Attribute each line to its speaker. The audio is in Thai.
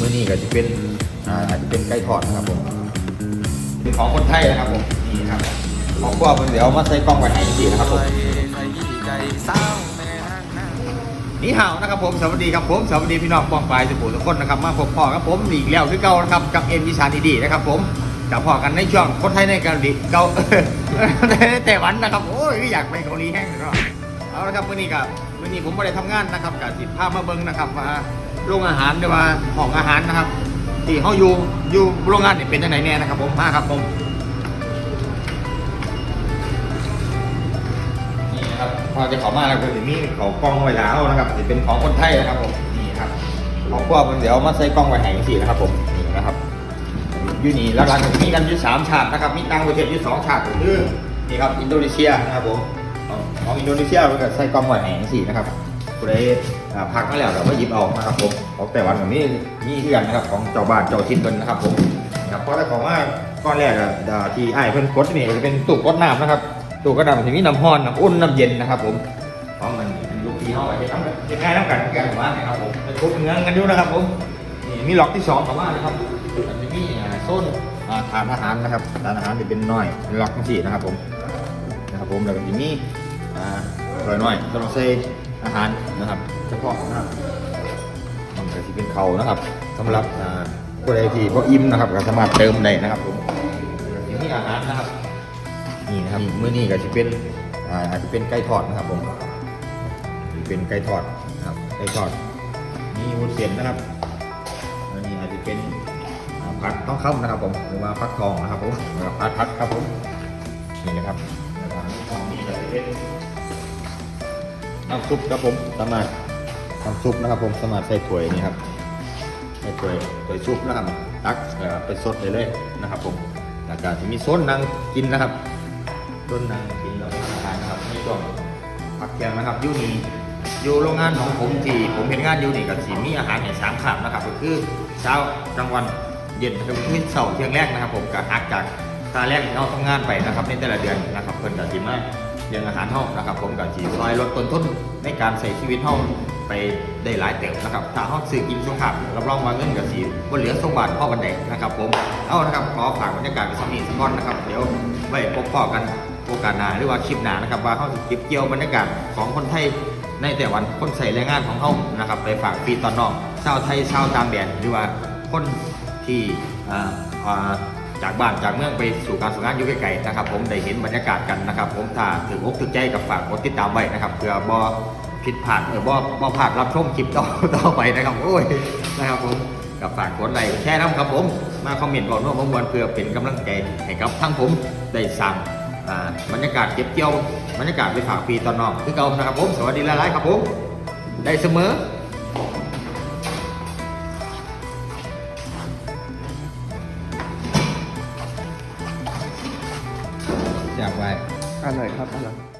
Speaker 1: มื้อนี้ก็จะเป็นอ่าอาจจะเป็นไก่ทอดนะครับผมเป็นของคนไทยนะครับผมนี่ครับของพวกมันเดี๋ยวมาใส่กล้องไว้ให้ดีนะครับผมนี่ห่าวนะครับผมสวัสดีครับผมสวัสดีพี่น้องปองปลายสุขุมทุกคนนะครับมาพบพ่อครับผมอีกแล้วคือเก่านะครับกับเอ็มวิชาดีๆนะครับผมกับพ่อกันในช่วงคนไทยในเกาหลีเกาในแต่วันนะครับโอ้ยอยากไปเกาหลีแห้งเลยเอาละครับวันนี้กับวันนี้ผมไม่ได้ทำงานนะครับกับสิภาพมาเบิ้งนะครับว่า โรงอาหารหรือว่าห้องอาหารนะครับที่เขาอยู่อยู่โรงงานเนี่ยเป็นยังไงแน่นะครับผมมาครับผมนี่นะครับพอจะขามาแล้วก็จะมีเขากล้องไว้แล้วนะครับจะเป็นของคนไทยนะครับผมนี่ครับของพวกมันเดี๋ยวมาใส่กล้องไว้ให้สินะครับผมนี่นะครับอยู่นี่แล้วหลังจากมีกันอยู่สามชาตินะครับมีต่างประเทศอยู่สองชาก็คือนี่ครับอินโดนีเซียนะครับผมของอินโดนีเซียมันก็ใส่กล้องไว้ให้สินะครับผู้ใดอ่าพักมาแล้วเราก็หยิบเอานะครับผมของแต่วันกับนี้นี่เพื่อนนะครับของเจ้าบ้านเจ้าทินเพิ่นนะครับผมครับเพราะถ้ของว่าก้อนแรกอะอ่าที่ไอ้ายเพิ่นกดนี่จะเป็นตู้กดน้ำนะครับตู้กระดาษที่มีน้ำห้อนน้ำอุ่นน้ำเย็นนะครับผมเพราะมันเป็นลูกพี่ห้องไว้ที่ทำจะง่ายน้ำกันกันว่านะครับผมเป็นทุบเนื้อกันอยู่นะครับผมนี่มีล็อกที่สองของว่านะครับมันจะมีอ่าโซนอ่าทานอาหารนะครับทานอาหารจะเป็นน้อยเป็นล็อกทั้งสี่นะครับผมนะครับผมแล้วก็จะมี อ่าถ้วยน้อยสำหรับใส่อาหารนะครับ เฉพาะนะครับมันก็จะเป็นเขานะครับสำหรับอ่าผู้ใดที่บ่อิ่มนะครับก็สามารถเติมได้นะครับผมแล้วก็จะมีอาหารนะครับ นี่นะครับมื้อนี้ก็จะเป็นอ่าอาจจะเป็นไก่ทอดนะครับผมเป็นไก่ทอดนะครับไก่ทอดมีวุ้นเส้นนะครับอันนี้อาจจะเป็นผัดต้องข้ามนะครับผมหรือว่าฟักทองนะครับผมหรือว่าผัดผัดครับผมนี่นะครับ น้ำซุปครับผมสามารถน้ำซุปนะครับผมสามารถใส่ถ้วยนี่ครับใส่ถ้วยถ้วยซุปนะครับตักเอ่อไปสดได้เลยนะครับผมแล้วก็จะมีโซนนั่งกินนะครับต้นนางกินเราทานอาหารนะครับในช่วงพักเที่ยงนะครับยูนี่อยู่โรงงานของผมที่ผมเห็นงานอยู่นี่กับสีมีอาหารให้สามขาบนะครับ ก็คือเช้ากลางวันเย็นก็คือเสาเที่ยงแรกนะครับ ผมกับหักจาก ตาแรกที่เราทำงานไปนะครับในแต่ละเดือนนะครับเพิ่นกับสีมาเลี้ยงอาหารเท่านะครับ ผมกับสีซอยลดต้นทุนในการใส่ชีวิตเท่าไปได้หลายเติบนะครับถ้าห้องซื้อกินสุขภาพรับรองว่าเงินกับสีบนเหลือสมบัติพ่อบันไดนะครับ ผมเอานะครับขอฝากบรรยากาศไปสักนิดสักก้อนนะครับเดี๋ยวไว้พบพ่อกันโอกาสหน้าหรือว่าคลิปหน้านะครับว่าเขาจะเก็บเกี่ยวบรรยากาศของคนไทยในแต่วันคนใส่แรงงานของเขานะครับ ไปฝากปีตอนนอกชาวไทยชาวตางแดนหรือว่าคนที่อ่าอ่า จากบ้านจากเมืองไปสู่การส่งานอยู่ไกลๆนะครับ ผมได้เห็นบรรยากาศกันนะครับ ผมถ้าถืออกถือใจกับฝากกดติดตามไว้นะครับเพื่อบอผิดพลาดเออบอบอพลาดรับชมคลิปต่อต่อไปนะครับโอ้ยนะครับผมกับฝากกดไลค์แชร์น้ำครับผม มาคอมเมนต์บอกน้ตมวนเพื่อเป็นกำลังใจให้กับทั้งผมได้สั่งบรรยากาศเก็บเกี่ยวบรรยากาศไปฝากปีตอนนอกคือเก่านะครับผมสวัสดีหลายๆครับผมได้เสมอ อยากไป
Speaker 2: อร่อยครับอร่อย